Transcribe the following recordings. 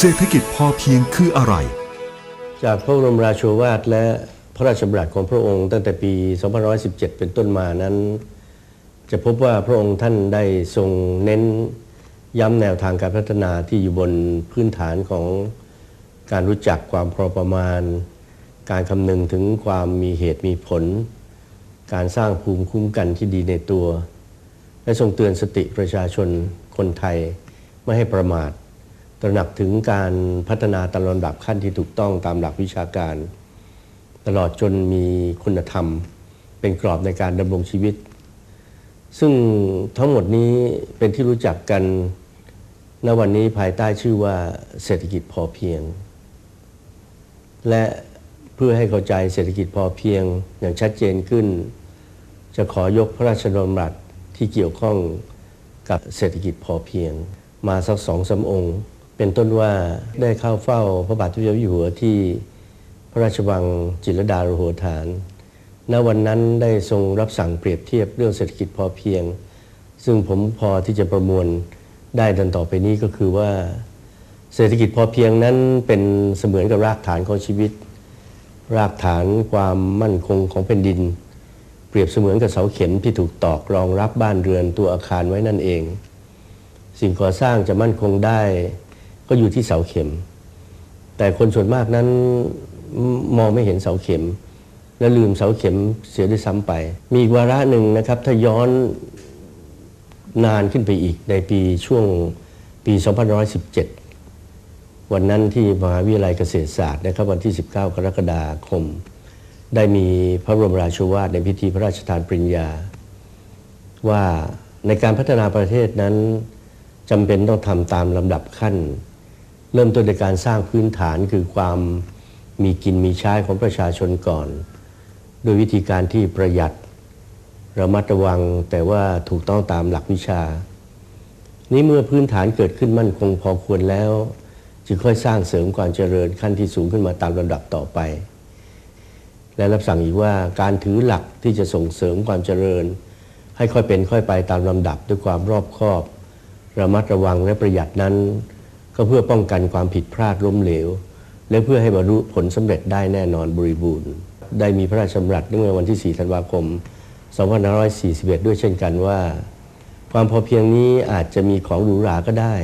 เศรษฐกิจพอเพียงคืออะไร จากพระบรมราโชวาทและพระราชบัญญัติของพระองค์ตั้งแต่ปี 2517 เป็นต้นมานั้น จะพบว่าพระองค์ท่านได้ทรงเน้นย้ำแนวทางการพัฒนาที่อยู่บนพื้นฐานของการรู้จักความพอประมาณ การคำนึงถึงความมีเหตุมีผล การสร้างภูมิคุ้มกันที่ดีในตัว และทรงเตือนสติประชาชนคนไทยไม่ให้ประมาท ระหนักถึงการพัฒนาตามลำดับขั้นที่ถูกต้องตามหลักวิชาการ ตลอดจนมีคุณธรรม เป็นกรอบในการดำรงชีวิต ซึ่งทั้งหมดนี้เป็นที่รู้จักกันณวันนี้ภายใต้ชื่อว่าเศรษฐกิจพอเพียง และเพื่อให้เข้าใจเศรษฐกิจพอเพียงอย่างชัดเจนขึ้น จะขอยกพระราชดำรัสที่เกี่ยวข้องกับเศรษฐกิจพอเพียง มาสักสองสามองค์ เป็นต้นว่าได้เข้าเฝ้าพระบาททุเด็จ้าอยู่หัวที่พระราชวังจิรดาโรโหฐาน ณ วันนั้นได้ทรงรับสั่งเปรียบเทียบเรื่องเศรษฐกิจพอเพียง ซึ่งผมพอที่จะประมวลได้ดันต่อไปนี้ก็คือว่า เศรษฐกิจพอเพียงนั้นเป็นเสมือนกับรากฐานของชีวิต รากฐานความมั่นคงของแผ่นดิน เปรียบเสมือนกับเสาเข็มที่ถูกตอกรองรับบ้านเรือนตัวอาคารไว้นั่นเอง สิ่งก่อสร้างจะมั่นคงได้ ก็อยู่ที่เสาเข็ม แต่คนส่วนมากนั้นมองไม่เห็นเสาเข็ม และลืมเสาเข็มเสียด้วยซ้ำไป มีวาระหนึ่งนะครับถ้าย้อนนานขึ้นไปอีกในปีช่วงปี 2517 วันนั้นที่มหาวิทยาลัยเกษตรศาสตร์นะครับวันที่ 19 กรกฎาคม ได้มีพระบรมราชวาทในพิธีพระราชทานปริญญา ว่าในการพัฒนาประเทศนั้นจำเป็นต้องทำตามลำดับขั้น เริ่มต้นในการสร้างพื้นฐานคือความมีกินมีใช้ของประชาชนก่อนโดยวิธีการที่ประหยัดระมัดระวังแต่ว่าถูกต้องตามหลักวิชา นี้เมื่อพื้นฐานเกิดขึ้นมั่นคงพอควรแล้ว จึงค่อยสร้างเสริมความเจริญขั้นที่สูงขึ้นมาตามลำดับต่อไป และรับสั่งอีกว่าการถือหลักที่จะส่งเสริมความเจริญ ให้ค่อยเป็นค่อยไปตามลำดับด้วยความรอบคอบ ระมัดระวังและประหยัดนั้น ก็เพื่อป้องกันความผิดพลาดล้มเหลว และเพื่อให้บรรลุผลสำเร็จได้แน่นอนบริบูรณ์ ได้มีพระราชดำรัสเมื่อวันที่ 4 ธันวาคม 2541 ด้วยเช่นกันว่า ความพอเพียงนี้อาจจะมีของหรูหราก็ได้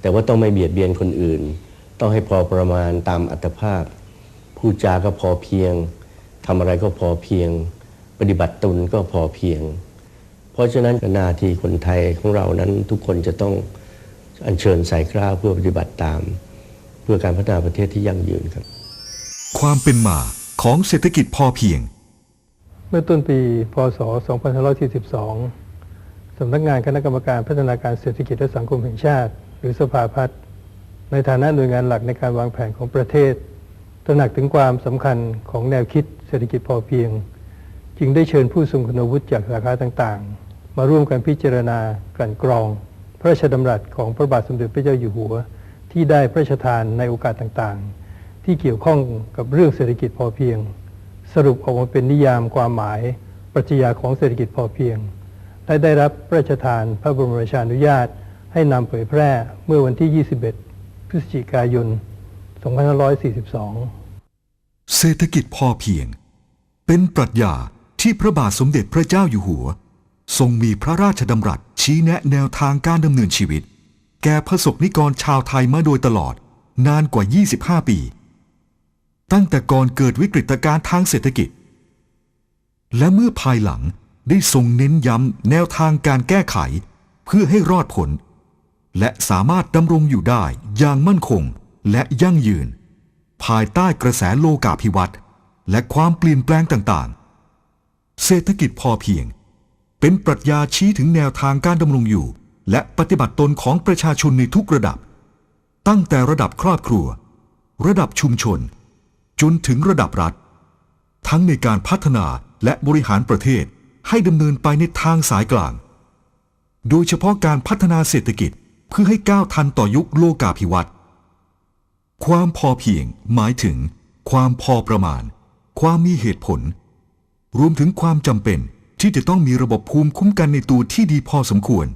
แต่ว่าต้องไม่เบียดเบียนคนอื่น ต้องให้พอประมาณตามอัตภาพพูดจาก็พอเพียงทำอะไรก็พอเพียง ปฏิบัติตนก็พอเพียง เพราะฉะนั้นนาทีคนไทยของเรานั้นทุกคนจะต้อง อัญเชิญสายกล้าเพื่อปฏิบัติตาม เพื่อการพัฒนาประเทศที่ยั่งยืนครับ ความเป็นมาของเศรษฐกิจพอเพียง เมื่อต้นปีพศ 2542 สำนักงานคณะกรรมการพัฒนาการเศรษฐกิจและสังคมแห่งชาติ หรือสภาพัฒน์ในฐานะหน่วยงานหลักในการวางแผนของประเทศ ตระหนักถึงความสำคัญของแนวคิดเศรษฐกิจพอเพียง จึงได้เชิญผู้ทรงคุณวุฒิจากสาขาต่างๆ มาร่วมกันพิจารณากลั่นกรองพ ระราชดำรัสของพระบาทสมเด็จพระเจ้าอยู่หัว ที่ได้พระราชทานในโอกาสต่างๆ ที่เกี่ยวข้องกับเรื่องเศรษฐกิจพอเพียง สรุปออกมาเป็นนิยามความหมายปรัชญาของเศรษฐกิจพอเพียงและได้รับพระราชทานพระบรมราชานุญาต ให้นำเผยแพร่เมื่อวันที่ 21 พฤศจิกายน 2542 เศรษฐกิจพอเพียง เป็นปรัชญาที่พระบาทสมเด็จพระเจ้าอยู่หัว ทรงมีพระราชดำรัสชี้แนะแนวทางการดำเนินชีวิต แก่พระสกนิกรชาวไทยมาโดยตลอดนานกว่า 25 ปี ตั้งแต่ก่อนเกิดวิกฤตการณ์ทางเศรษฐกิจ และเมื่อภายหลังได้ทรงเน้นย้ำแนวทางการแก้ไข เพื่อให้รอดผล และสามารถดำรงอยู่ได้อย่างมั่นคงและยั่งยืน ภายใต้กระแสโลกาภิวัตน์และความเปลี่ยนแปลงต่างๆ เศรษฐกิจพอเพียง เป็นปรัชญาชี้ถึงแนวทางการดำรงอยู่ และปฏิบัติตนของประชาชนในทุกระดับ ตั้งแต่ระดับครอบครัว ระดับชุมชน จนถึงระดับรัฐ ทั้งในการพัฒนาและบริหารประเทศให้ดำเนินไปในทางสายกลาง โดยเฉพาะการพัฒนาเศรษฐกิจเพื่อให้ก้าวทันต่อยุคโลกาภิวัตน์ความพอเพียงหมายถึง ความพอประมาณ ความมีเหตุผล รวมถึงความจำเป็น ที่จะต้องมีระบบภูมิคุ้มกันในตัวที่ดีพอสมควร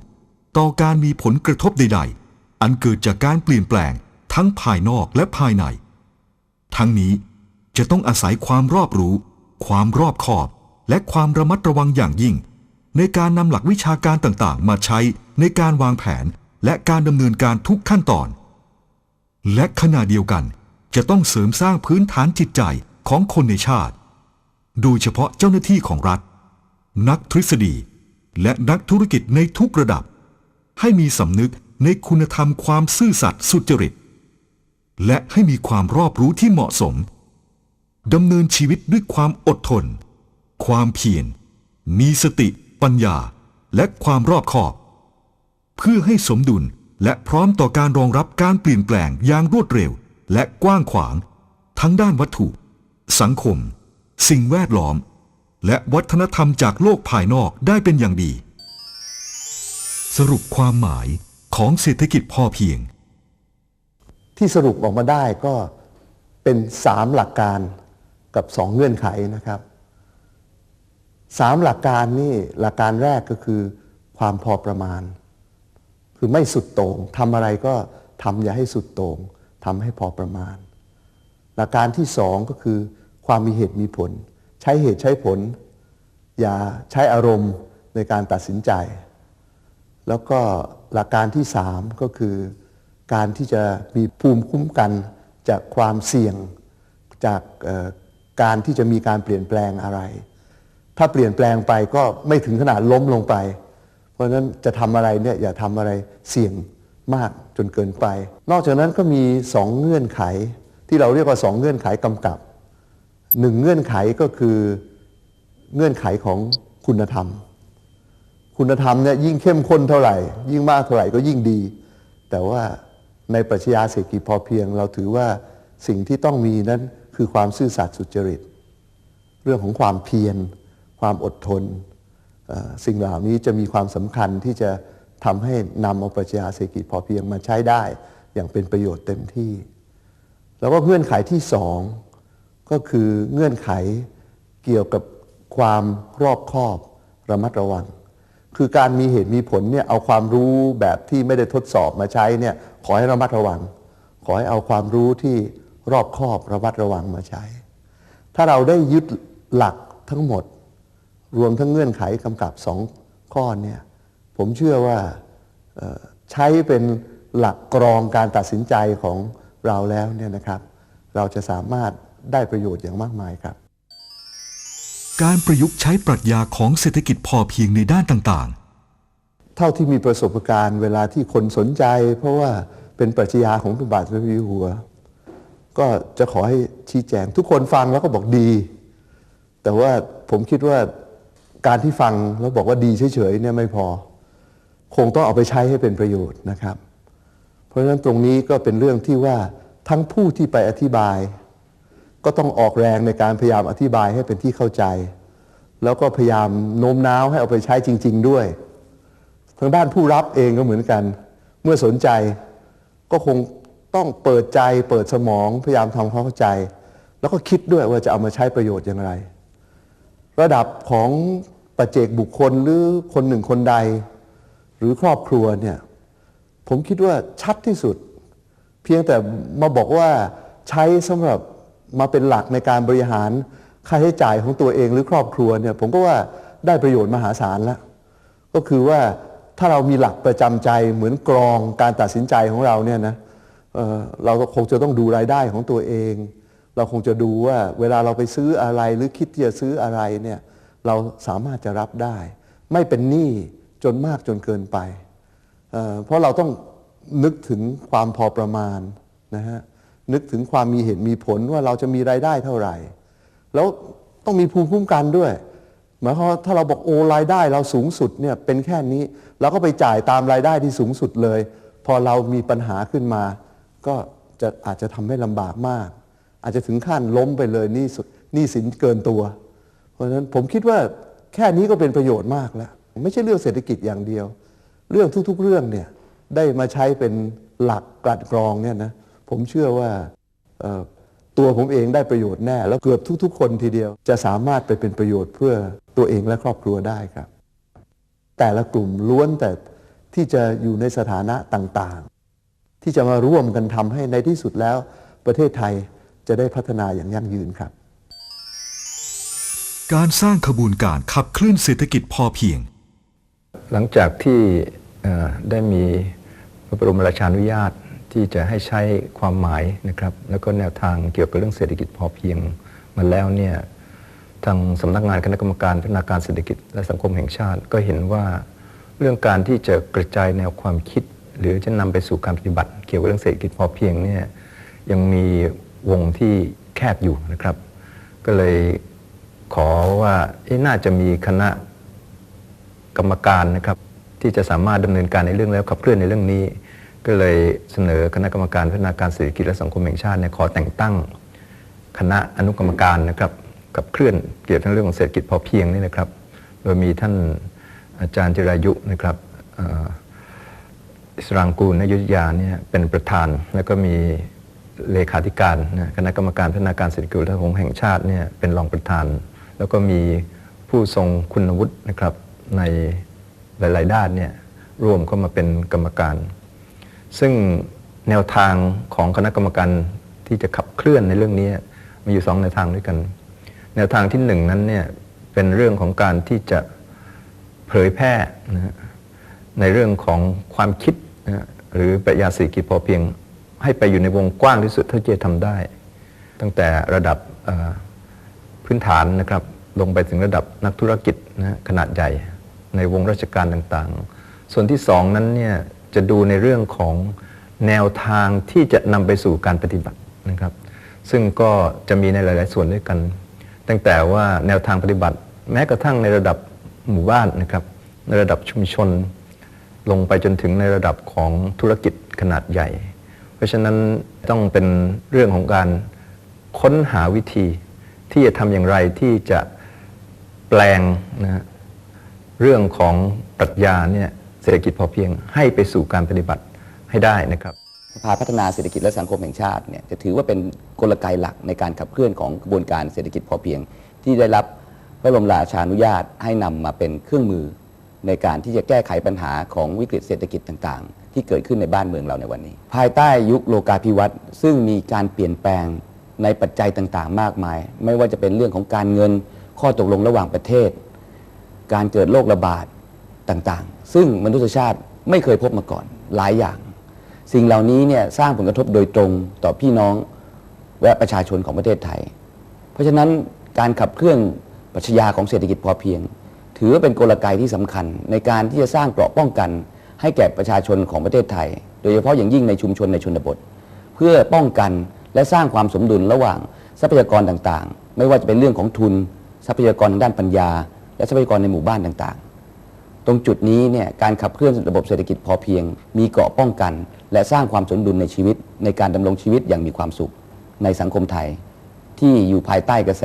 ต่อการมีผลกระทบใด ๆ อันเกิดจากการเปลี่ยนแปลงทั้งภายนอกและภายใน ทั้งนี้จะต้องอาศัยความรอบรู้ ความรอบคอบ และความระมัดระวังอย่างยิ่ง ในการนำหลักวิชาการต่างๆ มาใช้ในการวางแผนและการดำเนินการทุกขั้นตอน และขณะเดียวกันจะต้องเสริมสร้างพื้นฐานจิตใจของคนในชาติ โดยเฉพาะเจ้าหน้าที่ของรัฐ นักทฤษฎี และนักธุรกิจในทุกระดับ ให้มีสำนึกในคุณธรรมความซื่อสัตย์สุจริต และให้มีความรอบรู้ที่เหมาะสมดำเนินชีวิตด้วยความอดทน ความเพียร มีสติ ปัญญา และความรอบคอบ เพื่อให้สมดุลและพร้อมต่อการรองรับการเปลี่ยนแปลงอย่างรวดเร็ว และกว้างขวาง ทั้งด้านวัตถุ สังคม สิ่งแวดล้อม และวัฒนธรรมจากโลกภายนอกได้เป็นอย่างดี สรุปความหมายของเศรษฐกิจพอเพียง ที่สรุปออกมาได้ก็เป็นสามหลักการกับสองเงื่อนไขนะครับสามหลักการนี่หลักการแรกก็คือความพอประมาณ คือไม่สุดโต่งทำอะไรก็ทำอย่าให้สุดโต่งทำให้พอประมาณ หลักการที่สองก็คือความมีเหตุมีผล ใช้เหตุใช้ผล อย่าใช้อารมณ์ในการตัดสินใจ แล้วก็หลักการที่สามก็คือ การที่จะมีภูมิคุ้มกันจากความเสี่ยง จากการที่จะมีการเปลี่ยนแปลงอะไร ถ้าเปลี่ยนแปลงไปก็ไม่ถึงขนาดล้มลงไป เพราะฉะนั้นจะทำอะไรเนี่ยอย่าทำอะไรเสี่ยงมากจนเกินไป นอกจากนั้นก็มีสองเงื่อนไขที่เราเรียกว่าสองเงื่อนไขกำกับ หนึ่งเงื่อนไขก็คือเงื่อนไขของคุณธรรม คุณธรรมเนี่ยยิ่งเข้มข้นเท่าไหร่ ยิ่งมากเท่าไหร่ก็ยิ่งดี แต่ว่าในปรัชญาเศรษฐกิจพอเพียง เราถือว่าสิ่งที่ต้องมีนั้นคือความซื่อสัตย์สุจริต เรื่องของความเพียร ความอดทน สิ่งเหล่านี้จะมีความสำคัญที่จะทำให้นำเอาปรัชญาเศรษฐกิจพอเพียงมาใช้ได้อย่างเป็นประโยชน์เต็มที่ แล้วก็เงื่อนไขที่สอง ก็คือเงื่อนไขเกี่ยวกับความรอบคอบระมัดระวัง คือการมีเหตุมีผลเนี่ยเอาความรู้แบบที่ไม่ได้ทดสอบมาใช้เนี่ยขอให้ระมัดระวัง ขอให้เอาความรู้ที่รอบคอบระมัดระวังมาใช้ ถ้าเราได้ยึดหลักทั้งหมด รวมทั้งเงื่อนไขกำกับสองข้อเนี่ยผมเชื่อว่าใช้เป็นหลักกรองการตัดสินใจของเราแล้วเนี่ยนะครับ เราจะสามารถ ได้ประโยชน์อย่างมากมายครับ การประยุกต์ใช้ปรัชญาของเศรษฐกิจพอเพียงในด้านต่างเท่าที่มีประสบการณ์เวลาที่คนสนใจ เพราะว่าเป็นปรัชญาของพระบาทสมเด็จพระเจ้าอยู่หัว ก็จะขอให้ชี้แจง ทุกคนฟังแล้วก็บอกดี แต่ว่าผมคิดว่าการที่ฟังแล้วบอกว่าดีเฉยๆเนี่ยไม่พอ คงต้องเอาไปใช้ให้เป็นประโยชน์นะครับ เพราะฉะนั้นตรงนี้ก็เป็นเรื่องที่ว่าทั้งผู้ที่ไปอธิบาย ก็ต้องออกแรงในการพยายามอธิบายให้เป็นที่เข้าใจ แล้วก็พยายามโน้มน้าวให้เอาไปใช้จริง ๆ ด้วย ทางด้านผู้รับเองก็เหมือนกัน เมื่อสนใจก็คงต้องเปิดใจเปิดสมองพยายามทำความเข้าใจ แล้วก็คิดด้วยว่าจะเอามาใช้ประโยชน์อย่างไร ระดับของปัจเจกบุคคลหรือคนหนึ่งคนใด หรือครอบครัวเนี่ยผมคิดว่าชัดที่สุด เพียงแต่มาบอกว่าใช้สำหรับ มาเป็นหลักในการบริหารค่าใช้จ่ายของตัวเองหรือครอบครัวเนี่ยผมก็ว่าได้ประโยชน์มหาศาลแล้ว ก็คือว่าถ้าเรามีหลักประจำใจเหมือนกรองการตัดสินใจของเราเนี่ยนะเเราก็คงจะต้องดูรายได้ของตัวเอง เราคงจะดูว่าเวลาเราไปซื้ออะไรหรือคิดจะซื้ออะไรเนี่ยเราสามารถจะรับได้ ไม่เป็นหนี้จนมากจนเกินไปเเพราะเราต้องนึกถึงความพอประมาณนะฮะ นึกถึงความมีเหตุมีผลว่าเราจะมีรายได้เท่าไหร่ แล้วต้องมีภูมิคุ้มกันด้วยหมายความว่าถ้าเราบอกโอรายได้เราสูงสุดเนี่ยเป็นแค่นี้เราก็ไปจ่ายตามรายได้ที่สูงสุดเลย พอเรามีปัญหาขึ้นมา ก็จะอาจจะทำให้ลำบากมาก อาจจะถึงขั้นล้มไปเลยนี่สุดนี่สินเกินตัว เพราะฉะนั้นผมคิดว่าแค่นี้ก็เป็นประโยชน์มากแล้ว ไม่ใช่เรื่องเศรษฐกิจอย่างเดียว เรื่องทุกๆเรื่องเนี่ยได้มาใช้เป็นหลักกลัดกรองเนี่ยนะ ผมเชื่อว่าเอ่อตัวผมเองได้ประโยชน์แน่ แล้วเกือบทุก ๆ คนทีเดียว จะสามารถไปเป็นประโยชน์เพื่อตัวเองและครอบครัวได้ครับ แต่ละกลุ่มล้วนแต่ที่จะอยู่ในสถานะต่างๆ ที่จะมาร่วมกันทำให้ในที่สุดแล้ว ประเทศไทยจะได้พัฒนาอย่างยั่งยืนครับ การสร้างขบวนการขับเคลื่อนเศรษฐกิจพอเพียง หลังจากที่เอ่อได้มีพระบรมราชานุญาต ที่จะให้ใช้ความหมายนะครับ แล้วก็แนวทางเกี่ยวกับเรื่องเศรษฐกิจพอเพียงมาแล้วเนี่ยทางสำนักงานคณะกรรมการพัฒนาการเศรษฐกิจและสังคมแห่งชาติ ก็เห็นว่าเรื่องการที่จะกระจายแนวความคิด หรือจะนำไปสู่การปฏิบัติ เกี่ยวกับเรื่องเศรษฐกิจพอเพียงเนี่ยยังมีวงที่แคบอยู่นะครับ ก็เลยขอว่าน่าจะมีคณะกรรมการนะครับ ที่จะสามารถดำเนินการในเรื่องแล้วขับเคลื่อนในเรื่องนี้ ก็เลยเสนอคณะกรรมการพัฒนาการเศรษฐกิจและสังคมแห่งชาติเนี่ยขอแต่งตั้งคณะอนุกรรมการนะครับขับเคลื่อนเกี่ยวกับเรื่องของเศรษฐกิจพอเพียงนี่นะครับ โดยมีท่านอาจารย์จิรายุนะครับอิสรางกูลนยุทธยาเนี่ยเป็นประธาน แล้วก็มีเลขาธิการคณะกรรมการพัฒนาการเศรษฐกิจและสังคมแห่งชาติเนี่ยเป็นรองประธาน แล้วก็มีผู้ทรงคุณวุฒินะครับในหลาย ๆ ด้านเนี่ยร่วมเข้ามาเป็นกรรมการ ซึ่งแนวทางของคณะกรรมการที่จะขับเคลื่อนในเรื่องนี้มีอยู่สองแนวทางด้วยกัน แนวทางที่หนึ่งนั้นเนี่ยเป็นเรื่องของการที่จะเผยแพร่นะในเรื่องของความคิดนะหรือปรัชญาเศรษฐกิจพอเพียง ให้ไปอยู่ในวงกว้างที่สุดเท่าที่จะทำได้ ตั้งแต่ระดับพื้นฐานนะครับลงไปถึงระดับนักธุรกิจนะขนาดใหญ่ ในวงราชการต่างๆ ส่วนที่สองนั้นเนี่ย จะดูในเรื่องของแนวทางที่จะนำไปสู่การปฏิบัตินะครับ ซึ่งก็จะมีในหลาย ๆ ส่วนด้วยกัน ตั้งแต่ว่าแนวทางปฏิบัติ แม้กระทั่งในระดับหมู่บ้านนะครับ ในระดับชุมชน ลงไปจนถึงในระดับของธุรกิจขนาดใหญ่ เพราะฉะนั้นต้องเป็นเรื่องของการค้นหาวิธี ที่จะทำอย่างไรที่จะแปลงนะฮะเรื่องของปรัชญาเนี่ย เศรษฐกิจพอเพียงให้ไปสู่การปฏิบัติให้ได้นะครับสภาพัฒนาเศรษฐกิจและสังคมแห่งชาติเนี่ยจะถือว่าเป็นกลไกหลักในการขับเคลื่อนของกระบวนการเศรษฐกิจพอเพียง ที่ได้รับพระบรมราชานุญาตให้นำมาเป็นเครื่องมือ ในการที่จะแก้ไขปัญหาของวิกฤตเศรษฐกิจต่างๆ ที่เกิดขึ้นในบ้านเมืองเราในวันนี้ ภายใต้ยุคโลกาภิวัตน์ซึ่งมีการเปลี่ยนแปลงในปัจจัยต่างๆ มากมาย ไม่ว่าจะเป็นเรื่องของการเงินข้อตกลงระหว่างประเทศ การเกิดโรคระบาด ต่างๆ ซึ่งมนุษยชาติไม่เคยพบมาก่อนหลายอย่าง สิ่งเหล่านี้เนี่ยสร้างผลกระทบโดยตรงต่อพี่น้องและประชาชนของประเทศไทย เพราะฉะนั้นการขับเคลื่อนปรัชญาของเศรษฐกิจพอเพียง ถือว่าเป็นกลไกที่สำคัญ ในการที่จะสร้างเกราะป้องกัน ให้แก่ประชาชนของประเทศไทย โดยเฉพาะอย่างยิ่งในชุมชนในชนบท เพื่อป้องกันและสร้างความสมดุลระหว่างทรัพยากรต่างๆ ไม่ว่าจะเป็นเรื่องของทุน ทรัพยากรทางด้านปัญญา และทรัพยากรในหมู่บ้านต่างๆ รงจุดนี้เนี่ยการขับเคลื่อนระบบเศรษฐกิจพอเพียง มีเกราะป้องกัน และสร้างความสมดุลในชีวิต ในการดำรงชีวิตอย่างมีความสุข ในสังคมไทย ที่อยู่ภายใต้กระแส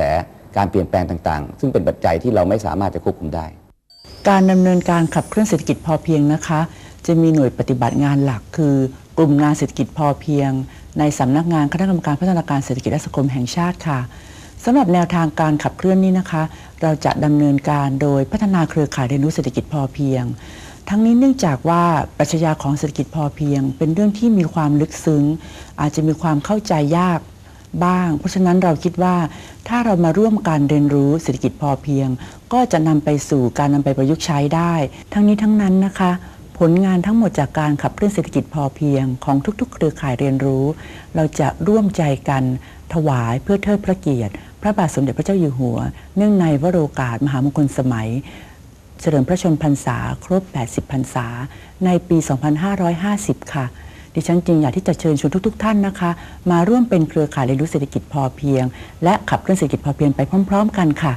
การเปลี่ยนแปลงต่างๆ ซึ่งเป็นปัจจัยที่เราไม่สามารถจะควบคุมได้ การดำเนินการขับเคลื่อนเศรษฐกิจพอเพียงนะคะ จะมีหน่วยปฏิบัติงานหลักคือกลุ่มงานเศรษฐกิจพอเพียง ในสำนักงานคณะกรรมการพัฒนาการเศรษฐกิจและสังคมแห่งชาติค่ะสำหรับแนวทางการขับเคลื่อนนี้นะคะ เราจะดำเนินการโดยพัฒนาเครือข่ายเรียนรู้เศรษฐกิจพอเพียง ทั้งนี้เนื่องจากว่าปรัชญาของเศรษฐกิจพอเพียง เป็นเรื่องที่มีความลึกซึ้ง อาจจะมีความเข้าใจยากบ้าง เพราะฉะนั้นเราคิดว่าถ้าเรามาร่วมการเรียนรู้เศรษฐกิจพอเพียง ก็จะนำไปสู่การนำไปประยุกต์ใช้ได้ ทั้งนี้ทั้งนั้นนะคะ ผลงานทั้งหมดจากการขับเคลื่อนเศรษฐกิจพอเพียง ของทุก ๆ เครือข่ายเรียนรู้ เราจะร่วมใจกันถวายเพื่อเทิดพระเกียรติ พระบาทสมเด็จพระเจ้าอยู่หัว เนื่องในวโรกาสมหามงคลสมัย เฉลิมพระชนมพรรษา ครบ 80 พรรษา ในปี 2550 ค่ะ ดิฉันจึงอยากที่จะเชิญชวนทุก ๆ ท่านนะคะ มาร่วมเป็นเครือข่ายเรียนรู้เศรษฐกิจพอเพียง และขับเคลื่อนเศรษฐกิจพอเพียงไปพร้อม ๆ กันค่ะ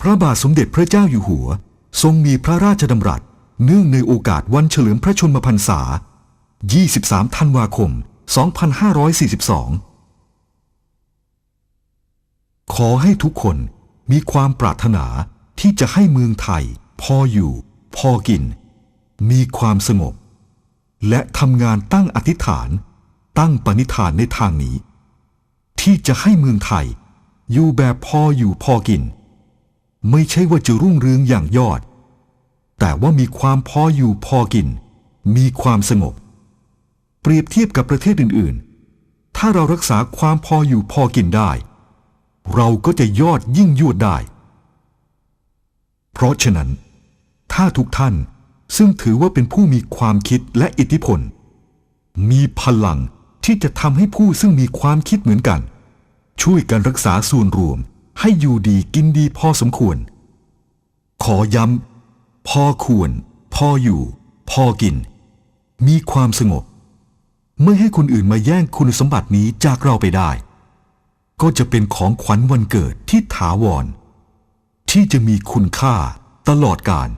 พระบาทสมเด็จพระเจ้าอยู่หัว ทรงมีพระราชดำรัส เนื่องในโอกาสวันเฉลิมพระชนมพรรษา 23 ธันวาคม 2542 ขอให้ทุกคนมีความปรารถนาที่จะให้เมืองไทย พออยู่ พอกิน มีความสงบ และทำงานตั้งอธิษฐาน ตั้งปณิธานในทางนี้ ที่จะให้เมืองไทย อยู่แบบพออยู่พอกิน ไม่ใช่ว่าจะรุ่งเรืองอย่างยอด แต่ว่ามีความพออยู่พอกิน มีความสงบ เปรียบเทียบกับประเทศอื่น ๆ ถ้าเรารักษาความพออยู่พอกินได้ เราก็จะยอดยิ่งยวดได้ เพราะฉะนั้น ถ้าทุกท่านซึ่งถือว่าเป็นผู้มีความคิดและอิทธิพล มีพลังที่จะทำให้ผู้ซึ่งมีความคิดเหมือนกัน ช่วยกันรักษาส่วนรวมให้อยู่ดีกินดีพอสมควร ขอย้ำพอควร พออยู่ พอกิน มีความสงบ ไม่ให้คนอื่นมาแย่งคุณสมบัตินี้จากเราไปได้ ก็จะเป็นของขวัญวันเกิดที่ถาวร ที่จะมีคุณค่าตลอดกาล